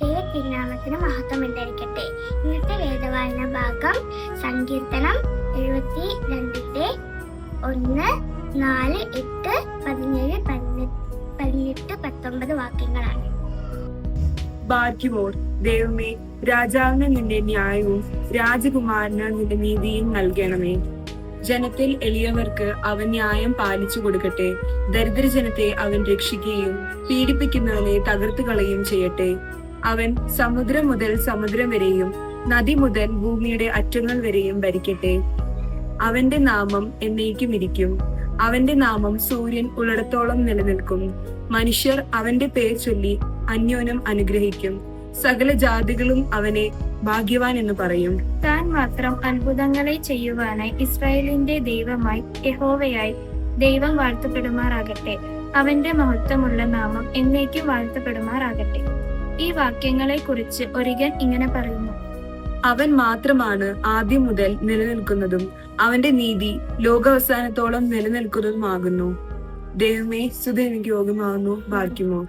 ദൈവത്തിരുനാമത്തിന് മഹത്വം ഉണ്ടായിരിക്കട്ടെ ഇന്നത്തെ വേദവായന ഭാഗം സങ്കീർത്തനം എഴുപത്തി രണ്ടിന്റെ ഒന്ന് നാല് എട്ട് പതിനേഴ് പതിനെട്ട് പത്തൊമ്പത് വാക്യങ്ങളാണ്. ബാർക്കിമോർ ദൈവമേ രാജാവിന് നിന്റെ ന്യായവും രാജകുമാരന് നിന്റെ നീതിയും നൽകണമേ. ജനത്തിൽ എളിയവർക്ക് അവൻ ന്യായം പാലിച്ചു കൊടുക്കട്ടെ. ദരിദ്രജനത്തെ അവൻ രക്ഷിക്കുകയും പീഡിപ്പിക്കുന്നവനെ തകർത്തു കളയുകയും ചെയ്യട്ടെ. അവൻ സമുദ്രം മുതൽ സമുദ്രം വരെയും നദി മുതൽ ഭൂമിയുടെ അറ്റങ്ങൾ വരെയും ഭരിക്കട്ടെ. അവന്റെ നാമം എന്നേക്കും ഇരിക്കും അവന്റെ നാമം സൂര്യൻ ഉള്ളിടത്തോളം നിലനിൽക്കും. മനുഷ്യർ അവന്റെ പേര് ചൊല്ലി അന്യോന്യം അനുഗ്രഹിക്കും. സകല ജാതികളും അവനെ ഭാഗ്യവാൻ എന്ന് പറയും. താൻ മാത്രം അത്ഭുതങ്ങളെ ചെയ്യുവാനായി ഇസ്രായേലിന്റെ ദൈവമായി യഹോവയായി ദൈവം വാഴ്ത്തപ്പെടുമാറാകട്ടെ. അവന്റെ മഹത്വമുള്ള നാമം എന്നേക്കും വാഴ്ത്തപ്പെടുമാറാകട്ടെ. ഈ വാക്യങ്ങളെ കുറിച്ച് ഒരികൻ ഇങ്ങനെ പറയുന്നു. അവൻ മാത്രമാണ് ആദ്യം മുതൽ നിലനിൽക്കുന്നതും അവന്റെ നീതി ലോകാവസാനത്തോളം നിലനിൽക്കുന്നതുമാകുന്നു. ദൈവമേ സുധ എനിക്ക് യോഗമാകുന്നു. ഭാഗ്യമോ?